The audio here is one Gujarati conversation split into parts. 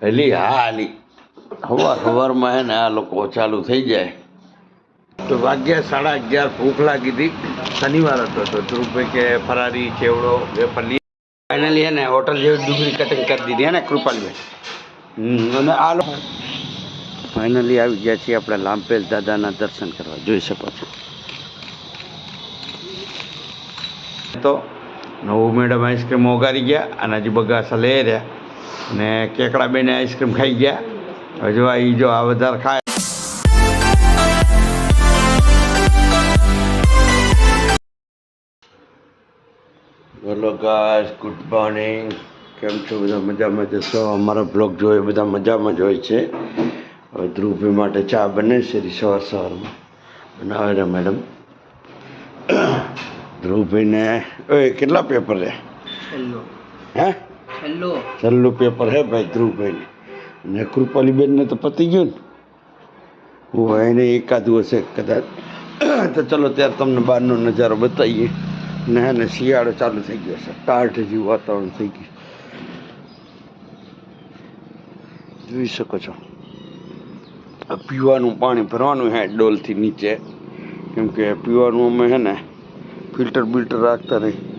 હલી હા હાલી. હવાર સવારમાં હે ને આ લોકો ચાલુ થઈ જાય. તો વાગ્યા સાડા અગિયાર ભૂખ લાગી હતી. શનિવાર હતો તો ધ્રુવભાઈ કે ફરારી ચેવડો વેપર લઈ ફાઇનલી એને હોટલ જેવી ડુંગળી કટિંગ કરી દીધી હે ને કૃપાલભાઈ. અને આ લોકો ફાઇનલી આવી ગયા છીએ આપણે લાંપેલ દાદાના દર્શન કરવા. જોઈ શકો છો. તો નવું મેડમ આઈસ્ક્રીમ ઓગારી ગયા અને હજી બગાસા લઈ રહ્યા. અને કેકડા બેને આઈસ્ક્રીમ ખાઈ ગયા. હજુ જો આ ઈ જો આ વધારે ખાય. બોલો ગાઈસ ગુડ મોર્નિંગ કેમ છો? બધા મજામાં જશો અમારો બ્લોગ જોઈએ બધા મજામાં જ હોય છે. હવે ધ્રુવભાઈ માટે ચા બને છે સવાર સવારમાં. બનાવે ને મેડમ ધ્રુવભાઈને ઓય કેટલા પેપર રહ્યા હે? છેલ્લો. પેપર હે ભાઈ, ધ્રુવભાઈને. ને કૃપાલીબેનને તો પતી ગયું ને. હું એને એકાદું હશે કદાચ, તો ચલો ત્યારે તમને બહારનો નજારો બતાવીએ. ને ને શિયાળો ચાલુ થઈ ગયો છે. ટાઢ જેવું વાતાવરણ થઈ ગયું. જોઈ શકો છો. આ પીવાનું પાણી ભરવાનું હે ડોલથી નીચે. કેમ કે પીવાનું અમે હે ને ફિલ્ટર બિલ્ટર રાખતા નહીં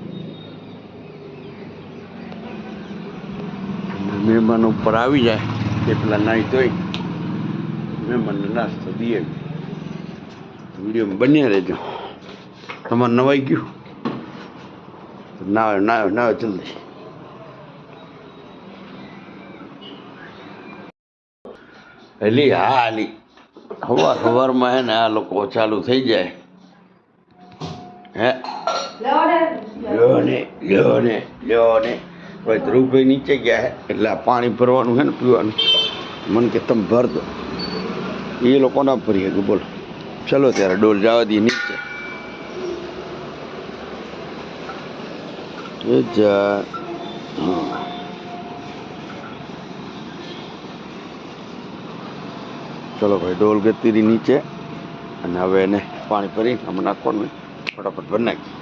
અને મહેમાનો ઉપર આવી જાય તે પેલા નાહી ધોઈ મહેમાનને નાસ્તો દઈએ. વીડિયો બન્યા રહેજો. તમારે નવાઈ ગયું? ના ના નાવે જલ્દી. હલી હા હાલી સવાર સવારમાં હે ને આ લોકો ચાલુ થઈ જાય. હે? લ્યો ને લ્યો ને લ્યો ને. હવે ધ્રુવભાઈ નીચે ગયા હે. એટલે આ પાણી ભરવાનું છે ને પીવાનું. મને કે તમે ભર દો. એ લોકો ના ભરીએ. કે બોલો. ચલો ત્યારે ડોલ જવા દઈએ નીચે. એ જા. હા. ચલો ભાઈ, ડોલ ગતિ રહી નીચે. અને હવે એને પાણી ભરી હમણાં નાખવાનું ફટાફટ ભરી નાખી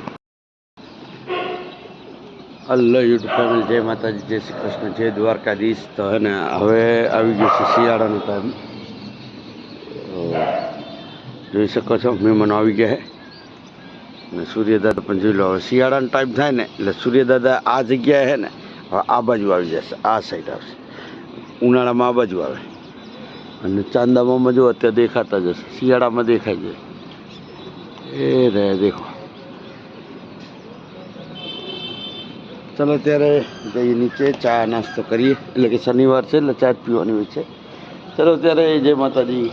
હલો યુટ્યુબ ફેમિલી જય માતાજી, જય શ્રી કૃષ્ણ, જય દ્વારકાધીશ. તો અને હવે આવી ગયું છે શિયાળાનો ટાઈમ જોઈ શકો છો, મહેમાનો આવી ગયા અને સૂર્યદાદા પણ જોઈ લો, હવે શિયાળાનો ટાઈમ થાય ને, એટલે સૂર્યદાદા આ જગ્યાએ છે ને, હવે આ બાજુ આવી જશે, આ સાઈડ આવશે. ઉનાળામાં આ બાજુ આવે. અને ચાંદામાં જો અત્યારે દેખાતા જશે શિયાળામાં દેખાઈ જાય એ રે, દેખો. ચલો ત્યારે જઈએ નીચે ચા નાસ્તો કરીએ. એટલે કે શનિવાર છે એટલે ચા પીવાની હોય છે. ચલો ત્યારે જય માતાજી.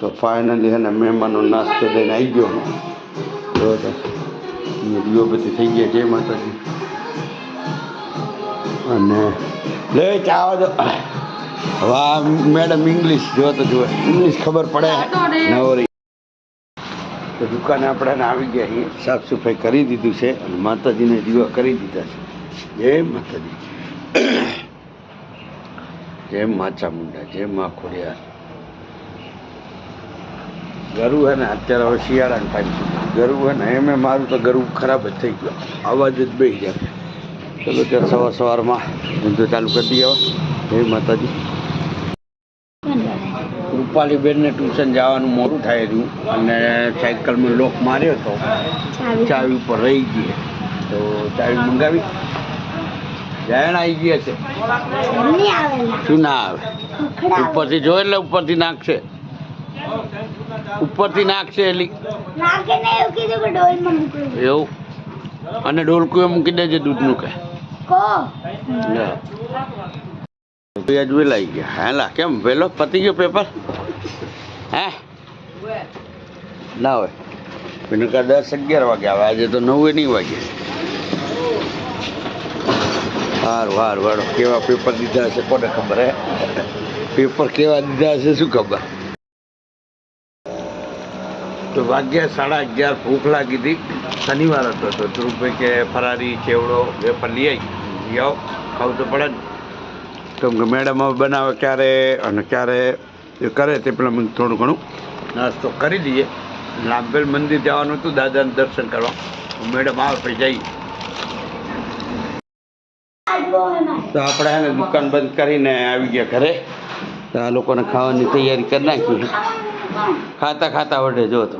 તો ફાઇનલી હે ને મહેમાનો નાસ્તો લઈને આવી ગયો તો દીવો બધી થઈ ગયા. જય માતાજી. અને લે ચા આવો વાહ મેડમ ઇંગ્લિશ જો તો જુએ ઇંગ્લિશ ખબર પડે. નવરી તો દુકાને આપણે આવી ગયા અહીં સાફ સફાઈ કરી દીધું છે અને માતાજીને દીવા કરી દીધા છે. જય માતાજી. જય મા ચામુંડા જય મા ખોડિયાર. ગરુ હે ને, અત્યારે હવે શિયાળાનો ટાઈમ છે. ગરુ હે ને, એમ મારું તો ગરુ ખરાબ જ થઈ ગયું. અવાજ જ બે જાય. ચલો, ત્યારે સવાર સવારમાં ધંધો ચાલુ કરી દઈએ જય માતાજી. રૂપાલીબેનને ટ્યુશન જવાનું મોડું થાય રહ્યું અને સાયકલમાં લોક માર્યો હતો ચાવી ઉપર રહી ગઈ. તો ચાવી મંગાવી. જાણ આવી ગઈ છે શું ના આવે? ઉપરથી જો એટલે ઉપરથી નાખશે. ઉપરથી નાખશે એલી એવું અને ડોલકું મૂકી દેજે દૂધનું કે. યાદ વેલા આવી ગયા. હેલા કેમ? વેલો? પતી ગયો પેપર? હે? ના હોય. એને કાં દસ અગિયાર વાગે આવે. આજે તો નવે નહીં વાગે. સારું સારું વાળો કેવા પેપર દીધા હશે? કોને ખબર હે? પેપર કેવા દીધા હશે? શું ખબર? તો વાગ્યા સાડા અગિયાર ભૂખ લાગી હતી. શનિવાર હતો તો ધ્રુવભાઈ કે ફરારી ચેવડો વેફર લઈ આવી લઈ આવો. ખાવું તો પડે ને. તો મેડમ બનાવે ક્યારે અને ક્યારે એ કરે તે પેલા મને થોડું ઘણું. નાસ્તો કરી દઈએ લાંબેલ મંદિર જવાનું હતું દાદાને દર્શન કરવા. મેડમ આવે પછી જઈએ. તો આપણે એને દુકાન બંધ કરીને આવી ગયા ઘરે. તો આ લોકોને ખાવાની તૈયારી કરી નાખી ખાતા ખાતા વઢે જો તો.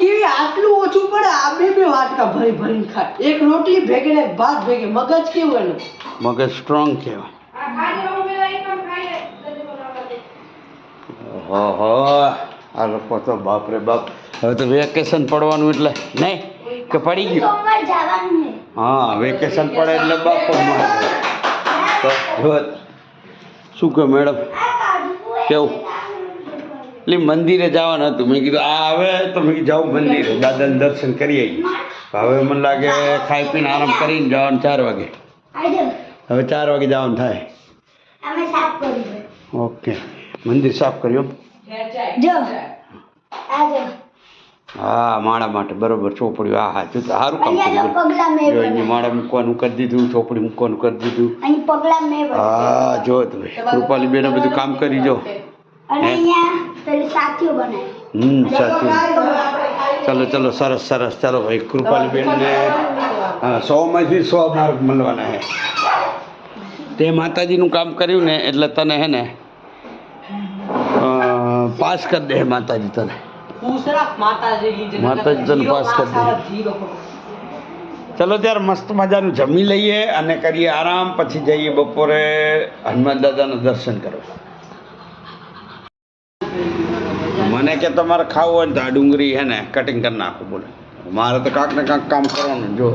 કેવી આટલું ઓછું પડે? આ બે બે વાટકા ભરી ભરીને ખાય એક રોટલી ભેગે ને ભાત ભેગે. મગજ કેવું એનું? મગજ સ્ટ્રોંગ કહેવાય. ઓહો આ લોકો તો બાપ રે બાપ. હવે તો વેકેશન પડવાનું એટલે નહીં કે પડી ગયું? હા વેકેશન પડે એટલે બાપ પણ શું કહે મેડમ? કેવું? એટલે મંદિરે જવાનું હતું. મેં કીધું આ આવે તો મેં કીધું જાઉં મંદિરે. દાદાને દર્શન કરી આવીએ. હવે મને લાગે ખાઈ પીને આરામ કરીને જવાનું ચાર વાગે. હવે ચાર વાગે જવાનું થાય. ઓકે. મંદિર સાફ કર્યું? હા માળા માટે બરોબર ચોપડી આ હા જો તો સારું કામ કર્યું. જો માળા મૂકવાનું કરી દીધું ચોપડી મૂકવાનું કરી દીધું. હા જો તમે કૃપાલી બેને બધું કામ કરી જો. હમ સાચું ચલો ચલો સરસ સરસ. ચાલો ભાઈ કૃપાલી બેનને હા સોમાંથી સો માર્ક મળવાના હે તે માતાજીનું કામ કર્યું ને એટલે તને હે ને પાસ કરી દે માતાજી તને. માતાજી તને પાસ કરી દે. ચલો ત્યારે મસ્ત મજાનું જમી લઈએ અને કરીએ આરામ પછી જઈએ બપોરે હનુમાન દાદાના દર્શન કરવા. મને કે તમારે ખાવું હોય ને તો આ ડુંગળી હે ને કટિંગ કરી નાખો બોલે. મારે તો કાંક ને કાંક કામ કરવાનું જો.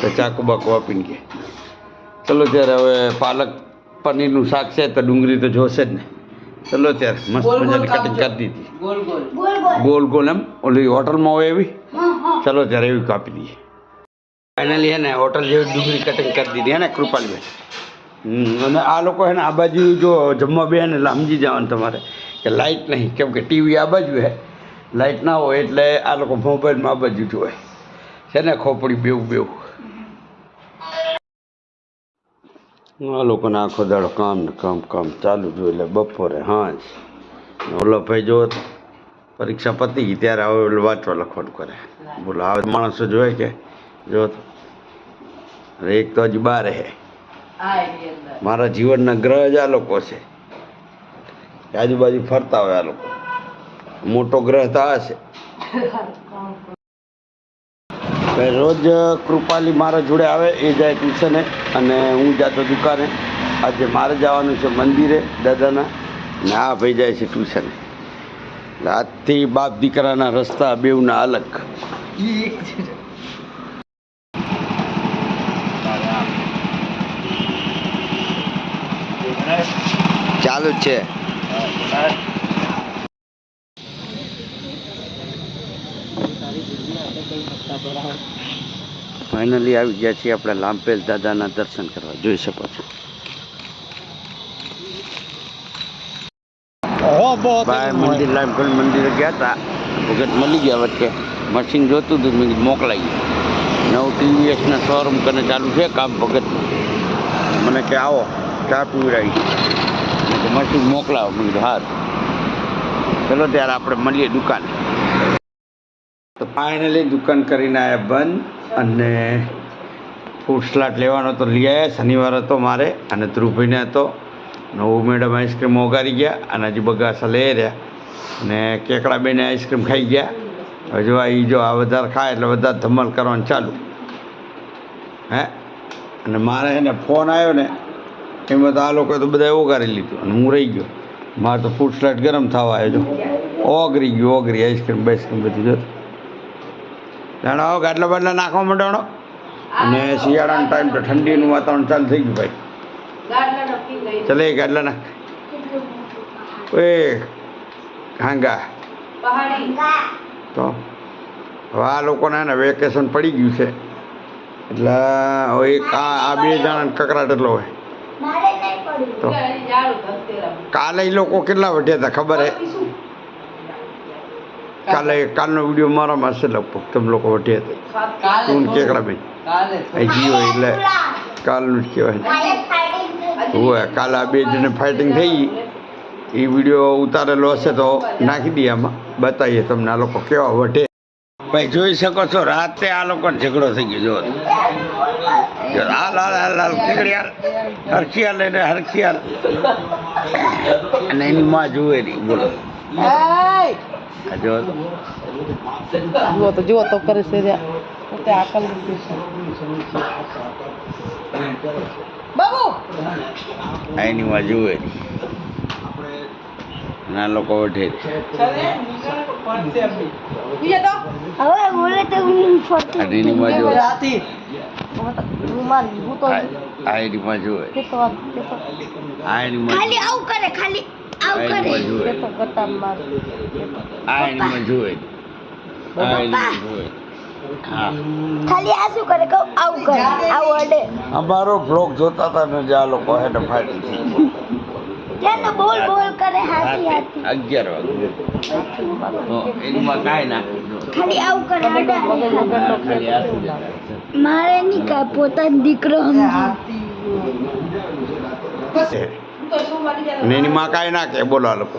તો ચાકુ બાકુ આપીને કે. ચલો ત્યારે હવે પાલક પનીરનું શાક છે તો ડુંગળી તો જોશે જ ને. ચલો ત્યારે. મસ્ત મજાની કટિંગ. કરી દીધી. ગોલ ગોલ. એમ? ઓલી હોટલમાં હોય એવી? ચલો ત્યારે એવી કાપી દઈએ. ફાઇનલી હે ને હોટલ જેવી ડુંગળી કટિંગ કરી દીધી. હે ને કૃપાલભાઈ હમ અને આ લોકો હે ને આ બાજુ જો જમવા બે ને સમજી જવાનું તમારે કે લાઇટ નહીં. કેમ કે ટીવી આ બાજુ હે. લાઇટ ના હોય એટલે આ લોકો મોબાઈલમાં આ બાજુ જોવે. છે ને ખોપડી બેવું બેવું આ લોકોને આખો દાડો કામ ને કામ કામ ચાલુ જોઈ એટલે બપોરે હાંજ. ઓલો ભાઈ જો પરીક્ષા પતી ગઈ ત્યારે હવે ઓલું વાંચવા લખવાનું કરે. બોલો હવે માણસો જોવે કે? જો એક તો હજી બાર હે. મારા જીવનના ગ્રહ જ આ લોકો છે. આજુબાજુ ફરતા હોય આ લોકો. મોટો ગ્રહ તો આ છે. રોજ કૃપાલી મારા જોડે આવે એ જાય ટ્યુશને અને હું જાતો દુકાને. આજે મારે જવાનું છે મંદિરે દાદાના. ને આ ભાઈ જાય છે ટ્યુશને. આજથી બાપ દીકરાના રસ્તા બેઉના અલગ. ચાલુ જ છે. ફાઇનલી આવી ગયા છીએ આપણે લાંબેલ દાદાના દર્શન કરવા. જોઈ શકો છો. ભાઈ મંદિર લાંપેલ મંદિરે ગયા હતા. ભગત મળી ગયા વચ્ચે. મશીન જોતું હતું, મેં મોકલાઈ નવું ટીવીએસના શોરૂમ કરીને ચાલુ છે કામ ભગત. મને કે આવો, ચા પીવડાવી મશીન મોકલાવો. મેં કીધું, હાર. ચલો ત્યારે આપણે મળીએ દુકાન. ફાઇનલી દુકાન કરીને આવ્યા બંધ અને ફૂડ સ્લાટ લેવાનો તો લઈ આવ્યા શનિવાર હતો મારે અને ધ્રુવભાઈને હતો. નવું મેડમ આઈસ્ક્રીમ ઓગારી ગયા અને હજી બગાસા લઈ રહ્યા. અને કેકડા બેને આઈસ્ક્રીમ ખાઈ ગયા. હવે જો આ જો આ વધારે ખાય એટલે વધારે ધમલ કરવાનું ચાલુ. હે? અને મારે એને ફોન આવ્યો ને, એમાં તો આ લોકોએ તો બધા ઓગારી લીધું અને હું રહી ગયો. મારે તો ફૂડ સ્લાટ ગરમ થવા આવ્યો ઓગરી ગયો, ઓગરી આઈસ્ક્રીમ બાઈસ્ક્રીમ બધું જો જાણો ગાટલા બાટલા નાખવા માંડવાનો અને શિયાળાનો ટાઈમ તો ઠંડીનું વાતાવરણ ચાલુ થઈ ગયું ભાઈ. ચાલે ગાટલા નાખ. એ હાંગા. તો હવે આ લોકોને ને વેકેશન પડી ગયું છે. એટલે હવે એક આ આ બે જણા કકરાટ એટલો હોય. તો કાલે એ લોકો કેટલા વઢ્યા હતા ખબર હે? કાલે કાલનો વીડિયો મારામાં હશે લગભગ તમે લોકો વટી હતા. તું ને કેકડા બેન કાલે અહીં જીવો એટલે કાલનું જ કહેવાય. હોય કાલે આ બે જણે ફાઇટિંગ થઈ ગઈ. એ વીડિયો ઉતારેલો હશે તો નાખી દઈએ આમાં. બતાવીએ તમને આ લોકો કેવા વટે ભાઈ જોઈ શકો છો રાતે આ લોકોને ઝઘડો થઈ ગયો જો હાલ હાલ હાલ હાલ ખીકડી હાલ. એને હરખિયાલ. અને એની માં જુએ નહીં બોલો. જો. જુઓ તો જુઓ તો કરે છે પોતે આકલ બાબુ! માં જુએ નહીં લોકો અને એની માં જુએ રાતી. રૂમાલ હું તો આ આ એની માં ખાલી આવું કરે ખાલી. આવું આ જુએ આ જુએ ખાલી આ શું કરે? કહું આવું કરે. આવું અડે. અમારો બ્લોગ જોતા હતા ને જે આ લોકો હેડ ફાટી થઈ જેને બોલ બોલ કરે હાથી હાથી. અગિયાર વાગે. તો કાંઈ નાખી ખાલી આવું કરે અડે. હા, ખાલી આટલું જ. મારે નહીં કાંઈ પોતાનો દીકરો સમજી. ને એની માં કાંઈ નાખે બોલો આ લોકો.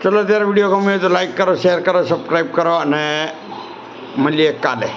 ચલો ત્યારે વીડિયો ગમે તો લાઈક કરો શેર કરો સબસ્ક્રાઈબ કરો અને મળીએ કાલે.